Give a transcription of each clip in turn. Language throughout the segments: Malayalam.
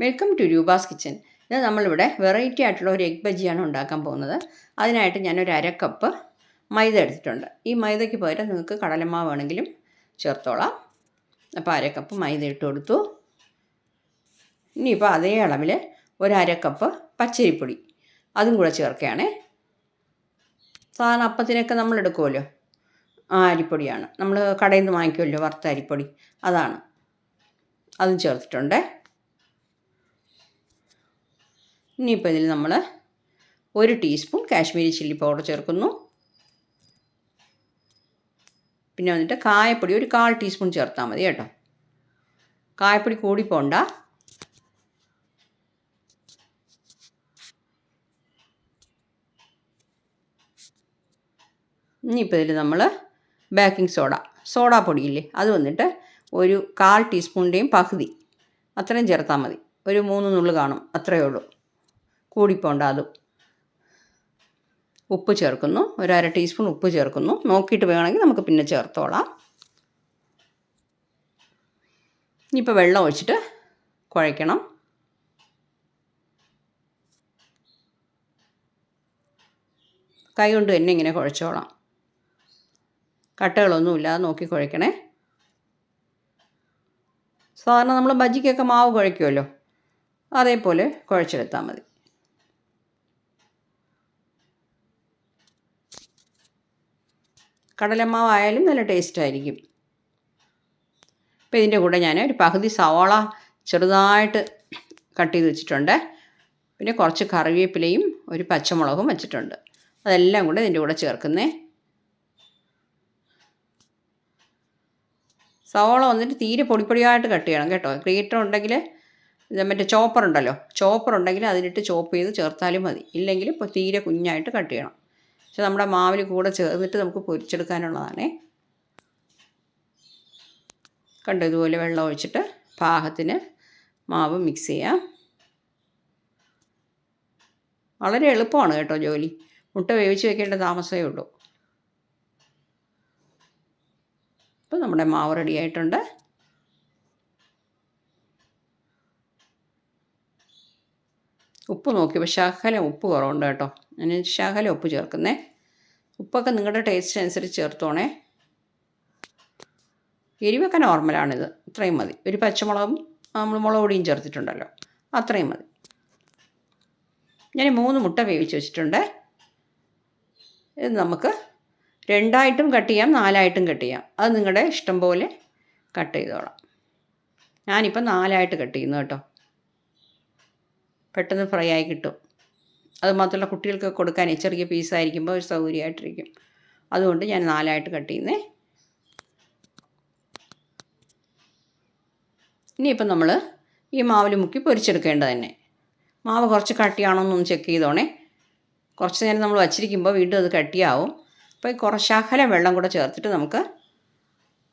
വെൽക്കം ടു രൂപാസ് കിച്ചൻ ഇത് നമ്മളിവിടെ വെറൈറ്റി ആയിട്ടുള്ള ഒരു എഗ് ബജിയാണ് ഉണ്ടാക്കാൻ പോകുന്നത്. അതിനായിട്ട് ഞാനൊരു അര കപ്പ് മൈദ എടുത്തിട്ടുണ്ട്. ഈ മൈദയ്ക്ക് പകരം നിങ്ങൾക്ക് കടലമാവ് വേണമെങ്കിലും ചേർത്തോളാം. അപ്പോൾ അര കപ്പ് മൈദ ഇട്ട് കൊടുത്തു. ഇനിയിപ്പോൾ അതേ അളവിൽ ഒരു അര കപ്പ് പച്ചരിപ്പൊടി. അതും കൂടെ ചേർക്കുകയാണേ. സാധാരണ അപ്പത്തിനൊക്കെ നമ്മൾ എടുക്കുമല്ലോ? ആ അരിപ്പൊടിയാണ്. നമ്മൾ കടയിൽ നിന്ന് വാങ്ങിക്കുമല്ലോ വറുത്ത അരിപ്പൊടി. അതാണ്. അതും ചേർത്തിട്ടുണ്ട്. ഇനിയിപ്പോൾ ഇതിൽ നമ്മൾ ഒരു ടീസ്പൂൺ കാശ്മീരി ചില്ലി പൗഡർ ചേർക്കുന്നു. പിന്നെ വന്നിട്ട് കായപ്പൊടി ഒരു കാൽ ടീസ്പൂൺ ചേർത്താൽ മതി കേട്ടോ. കായപ്പൊടി കൂടി പോണ്ട. ഇനിയിപ്പോൾ ഇതിൽ നമ്മൾ ബേക്കിംഗ് സോഡ സോഡാ പൊടിയില്ലേ? അത് വന്നിട്ട് ഒരു കാൽ ടീസ്പൂണിന്റെയും പകുതി അത്രയും ചേർത്താൽ മതി. ഒരു മൂന്ന് നുള്ളു കാണും അത്രയേ ഉള്ളൂ. കൂടിപ്പോണ്ട അതും ഉപ്പ് ചേർക്കുന്നു. ഒരു അര ടീസ്പൂൺ ഉപ്പ് ചേർക്കുന്നു. നോക്കിയിട്ട് വേണമെങ്കിൽ നമുക്ക് പിന്നെ ചേർത്തോളാം. ഇനിയിപ്പോൾ വെള്ളം ഒഴിച്ചിട്ട് കുഴയ്ക്കണം. കൈ കൊണ്ട് തന്നെ ഇങ്ങനെ കുഴച്ചോളാം. കട്ടകളൊന്നും ഇല്ലാതെ നോക്കി കുഴയ്ക്കണേ. സാധാരണ നമ്മൾ ബജിക്കൊക്കെ മാവ് കുഴയ്ക്കുമല്ലോ. അതേപോലെ കുഴച്ചെടുത്താൽ മതി. കടലമാവായാലും നല്ല ടേസ്റ്റ് ആയിരിക്കും അപ്പോൾ ഇതിന്റെ കൂടെ ഞാൻ ഒരു പകുതി സവാള ചെറുതായിട്ട് കട്ട് ചെയ്ത് വെച്ചിട്ടുണ്ട്. പിന്നെ കുറച്ച് കറിവേപ്പിലയും ഒരു പച്ചമുളകും വെച്ചിട്ടുണ്ട്. അതെല്ലാം കൂടെ ഇതിന്റെ കൂടെ ചേർക്കുന്നേ. സവാള വന്നിട്ട് തീരെ പൊടിപ്പൊടിയായിട്ട് കട്ട് ചെയ്യണം കേട്ടോ. ഗ്രേറ്റർ ഉണ്ടെങ്കിൽ മറ്റേ ചോപ്പർ ഉണ്ടല്ലോ ചോപ്പർ ഉണ്ടെങ്കിൽ അതിലിട്ട് ചോപ്പ് ചെയ്ത് ചേർത്താലും മതി. ഇല്ലെങ്കിൽ ഇപ്പോൾ തീരെ കുഞ്ഞായിട്ട് കട്ട് ചെയ്യണം. പക്ഷെ നമ്മുടെ മാവിൽ കൂടെ ചേർന്നിട്ട് നമുക്ക് പൊരിച്ചെടുക്കാനുള്ളതാണേ. കണ്ടോ ഇതുപോലെ വെള്ളം ഒഴിച്ചിട്ട് പാകത്തിന് മാവ് മിക്സ് ചെയ്യാം. വളരെ എളുപ്പമാണ് കേട്ടോ ജോലി. മുട്ട വേവിച്ച് വെക്കേണ്ട താമസമേ ഉള്ളൂ. അപ്പോൾ നമ്മുടെ മാവ് റെഡി ആയിട്ടുണ്ട്. ഉപ്പ് നോക്കിയപ്പോൾ ശകലം ഉപ്പ് കുറവുണ്ട് കേട്ടോ. ഞാൻ ശകലം ഉപ്പ് ചേർക്കുന്നേ. ഉപ്പൊക്കെ നിങ്ങളുടെ ടേസ്റ്റ് അനുസരിച്ച് ചേർത്തോണേ. എരിവൊക്കെ നോർമലാണിത് ഇത്രയും മതി. ഒരു പച്ചമുളകും നമ്മൾ മുളക് പൊടിയും ചേർത്തിട്ടുണ്ടല്ലോ. അത്രയും മതി. ഞാൻ മൂന്ന് മുട്ട വേവിച്ച് വെച്ചിട്ടുണ്ട്. ഇത് നമുക്ക് രണ്ടായിട്ടും കട്ട് ചെയ്യാം നാലായിട്ടും കട്ട് ചെയ്യാം. അത് നിങ്ങളുടെ ഇഷ്ടം പോലെ കട്ട് ചെയ്തോളാം. ഞാനിപ്പോൾ നാലായിട്ട് കട്ട് ചെയ്യുന്നു കേട്ടോ. പെട്ടെന്ന് ഫ്രൈ ആയി കിട്ടും. അതുമാത്രമല്ല കുട്ടികൾക്ക് കൊടുക്കാനേ ചെറിയ പീസായിരിക്കുമ്പോൾ ഒരു സൗകര്യമായിട്ടിരിക്കും. അതുകൊണ്ട് ഞാൻ നാലായിട്ട് കട്ട് ചെയ്യുന്നേ. ഇനിയിപ്പം നമ്മൾ ഈ മാവിൽ മുക്കി പൊരിച്ചെടുക്കേണ്ടത് തന്നെ. മാവ് കുറച്ച് കട്ടിയാണോ എന്നൊന്ന് ചെക്ക് ചെയ്തോണേ. കുറച്ച് നേരം നമ്മൾ വച്ചിരിക്കുമ്പോൾ വീണ്ടും അത് കട്ടിയാവും. അപ്പോൾ കുറച്ച് ശകലം വെള്ളം കൂടെ ചേർത്തിട്ട് നമുക്ക്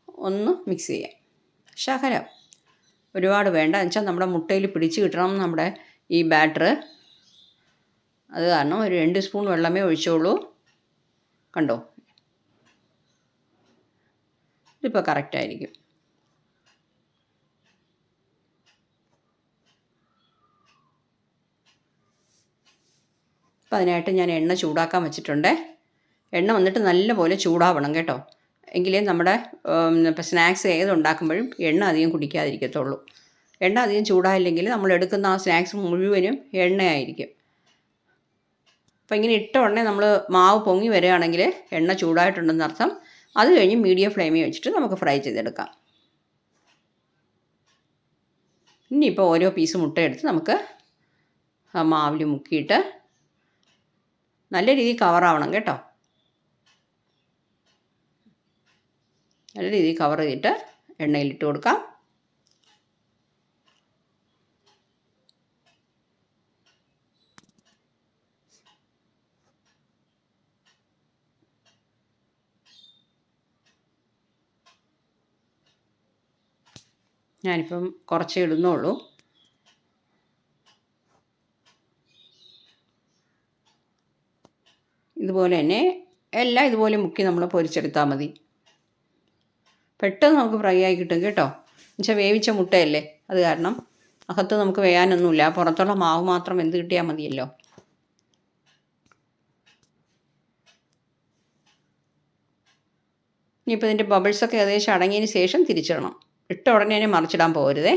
ഒന്ന് മിക്സ് ചെയ്യാം. ശകലം ഒരുപാട് വേണ്ട. എന്നുവെച്ചാൽ നമ്മുടെ മുട്ടയിൽ പിടിച്ച് കിട്ടണം. നമ്മുടെ ഈ ബാറ്റർ അത് കാരണം ഒരു രണ്ട് സ്പൂൺ വെള്ളമേ ഒഴിച്ചോളൂ കണ്ടോ? ഇതിപ്പോൾ കറക്റ്റായിരിക്കും അപ്പോൾ അതിനായിട്ട് ഞാൻ എണ്ണ ചൂടാക്കാൻ വെച്ചിട്ടുണ്ട്. എണ്ണ വന്നിട്ട് നല്ലപോലെ ചൂടാവണം കേട്ടോ. എങ്കിലേ നമ്മുടെ സ്നാക്സ് ഏത് ഉണ്ടാക്കുമ്പോഴും എണ്ണ അധികം കുടിക്കാതിരിക്കത്തുള്ളൂ. എണ്ണ അധികം ചൂടായില്ലെങ്കിൽ നമ്മൾ എടുക്കുന്ന ആ സ്നാക്സ് മുഴുവനും എണ്ണയായിരിക്കും. അപ്പോൾ ഇങ്ങനെ ഇട്ട ഉടനെ നമ്മൾ മാവ് പൊങ്ങി വരികയാണെങ്കിൽ എണ്ണ ചൂടായിട്ടുണ്ടെന്ന് അർത്ഥം. അത് കഴിഞ്ഞ് മീഡിയം ഫ്ലെയിമിൽ വെച്ചിട്ട് നമുക്ക് ഫ്രൈ ചെയ്തെടുക്കാം. ഇനിയിപ്പോൾ ഓരോ പീസ് മുട്ട എടുത്ത് നമുക്ക് മാവിൽ മുക്കിയിട്ട് നല്ല രീതിയിൽ കവറാവണം കേട്ടോ. നല്ല രീതിയിൽ കവർ ചെയ്തിട്ട് എണ്ണയിലിട്ട് കൊടുക്കാം. ഞാനിപ്പം കുറച്ചേ ഇടുന്നുള്ളൂ. ഇതുപോലെ തന്നെ എല്ലാം ഇതുപോലെ മുക്കി നമ്മൾ പൊരിച്ചെടുത്താൽ മതി. പെട്ടെന്ന് നമുക്ക് ഫ്രൈ ആയി കിട്ടും കേട്ടോ. എന്നുവെച്ചാൽ വേവിച്ച മുട്ടയല്ലേ? അത് കാരണം അകത്ത് നമുക്ക് വേയാനൊന്നുമില്ല. പുറത്തുള്ള മാവ് മാത്രം എന്ത് കിട്ടിയാൽ മതിയല്ലോ. ഇനിയിപ്പോൾ ഇതിന്റെ ബബിൾസൊക്കെ ഏകദേശം അടങ്ങിയതിന് ശേഷം തിരിച്ചിടണം. ഇട്ട ഉടനെ തന്നെ മറിച്ചിടാൻ പോകരുതേ.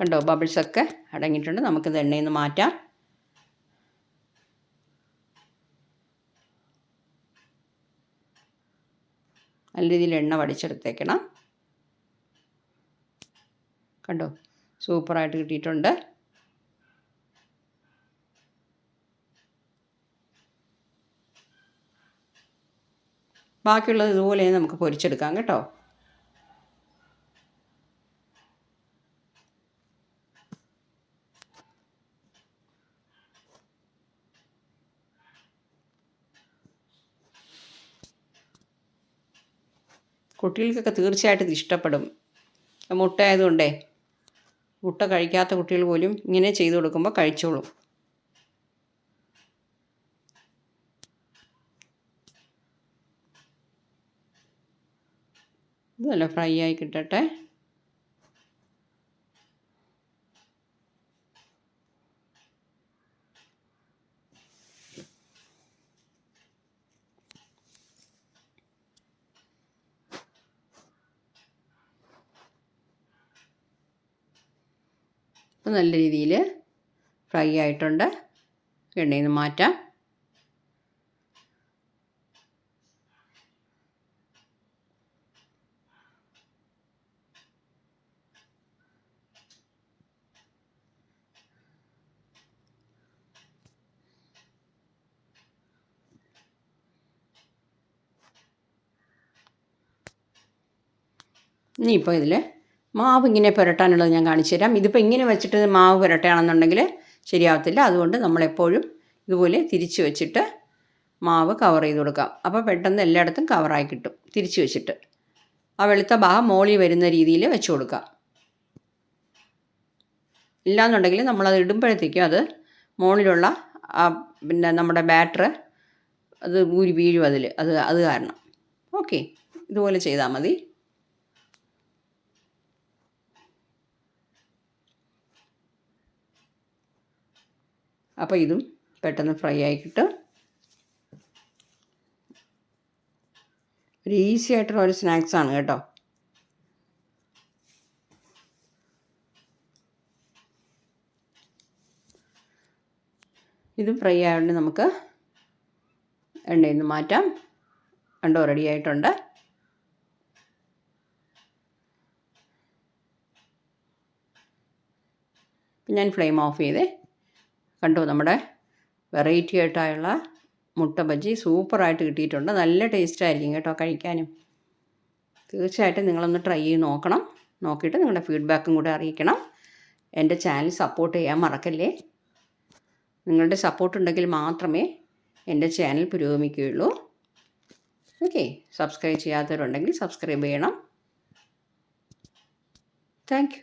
കണ്ടോ ബബിൾസൊക്കെ അടങ്ങിയിട്ടുണ്ട്. നമുക്കിത് എണ്ണയിൽ നിന്ന് മാറ്റാം. നല്ല രീതിയിൽ എണ്ണ വടിച്ചെടുത്തേക്കണം. കണ്ടോ സൂപ്പറായിട്ട് കിട്ടിയിട്ടുണ്ട്. ബാക്കിയുള്ളത് ഇതുപോലെ നമുക്ക് പൊരിച്ചെടുക്കാം കേട്ടോ. കുട്ടികൾക്കൊക്കെ തീർച്ചയായിട്ടും ഇഷ്ടപ്പെടും. മുട്ട ആയതുകൊണ്ടേ മുട്ട കഴിക്കാത്ത കുട്ടികൾ പോലും ഇങ്ങനെ ചെയ്തു കൊടുക്കുമ്പോൾ കഴിച്ചോളും. ഇത് നല്ല ഫ്രൈ ആയി കിട്ടട്ടെ. അപ്പോൾ നല്ല രീതിയിൽ ഫ്രൈ ആയിട്ടുണ്ട്. എണ്ണയിൽ നിന്ന് മാറ്റാം. ഇനിയിപ്പോൾ ഇതിൽ മാവ് ഇങ്ങനെ പുരട്ടാനുള്ളത് ഞാൻ കാണിച്ചു തരാം. ഇതിപ്പോൾ ഇങ്ങനെ വെച്ചിട്ട് മാവ് പുരട്ടുകയാണെന്നുണ്ടെങ്കിൽ ശരിയാവത്തില്ല. അതുകൊണ്ട് നമ്മളെപ്പോഴും ഇതുപോലെ തിരിച്ച് വെച്ചിട്ട് മാവ് കവർ ചെയ്ത് കൊടുക്കാം. അപ്പോൾ പെട്ടെന്ന് എല്ലായിടത്തും കവറായി കിട്ടും. തിരിച്ച് വെച്ചിട്ട്. ആ വെളുത്ത ഭാഗം മോളി വരുന്ന രീതിയിൽ വെച്ച് കൊടുക്കാം. ഇല്ലാന്നുണ്ടെങ്കിൽ നമ്മളത് ഇടുമ്പോഴത്തേക്കും അത് മുകളിലുള്ള ആ പിന്നെ നമ്മുടെ ബാറ്റർ അത് ഊരി വീഴും അതിൽ അത് അത് കാരണം. ഓക്കെ ഇതുപോലെ ചെയ്താൽ മതി. അപ്പോൾ ഇതും പെട്ടെന്ന് ഫ്രൈ ആയി കിട്ടും ഒരു ഈസി ആയിട്ടുള്ള ഒരു സ്നാക്സാണ് കേട്ടോ. ഇതും ഫ്രൈ ആയതുകൊണ്ട് നമുക്ക് എണ്ണയിൽ നിന്ന് മാറ്റാം. രണ്ടോ റെഡി ആയിട്ടുണ്ട്. ഞാൻ ഫ്ലെയിം ഓഫ് ചെയ്തേ. കണ്ടു നമ്മുടെ വെറൈറ്റി ആയിട്ടുള്ള മുട്ട ബജി സൂപ്പറായിട്ട് കിട്ടിയിട്ടുണ്ട്. നല്ല ടേസ്റ്റ് ആയിരിക്കും കേട്ടോ കഴിക്കാനും. തീർച്ചയായിട്ടും നിങ്ങളൊന്ന് ട്രൈ ചെയ്ത് നോക്കണം. നോക്കിയിട്ട് നിങ്ങളുടെ ഫീഡ്ബാക്കും കൂടെ അറിയിക്കണം. എന്റെ ചാനൽ സപ്പോർട്ട് ചെയ്യാൻ മറക്കല്ലേ? നിങ്ങളുടെ സപ്പോർട്ട് ഉണ്ടെങ്കിൽ മാത്രമേ എന്റെ ചാനൽ പുരോഗമിക്കുകയുള്ളൂ. ഓക്കെ സബ്സ്ക്രൈബ് ചെയ്യാത്തവരുണ്ടെങ്കിൽ സബ്സ്ക്രൈബ് ചെയ്യണം. താങ്ക്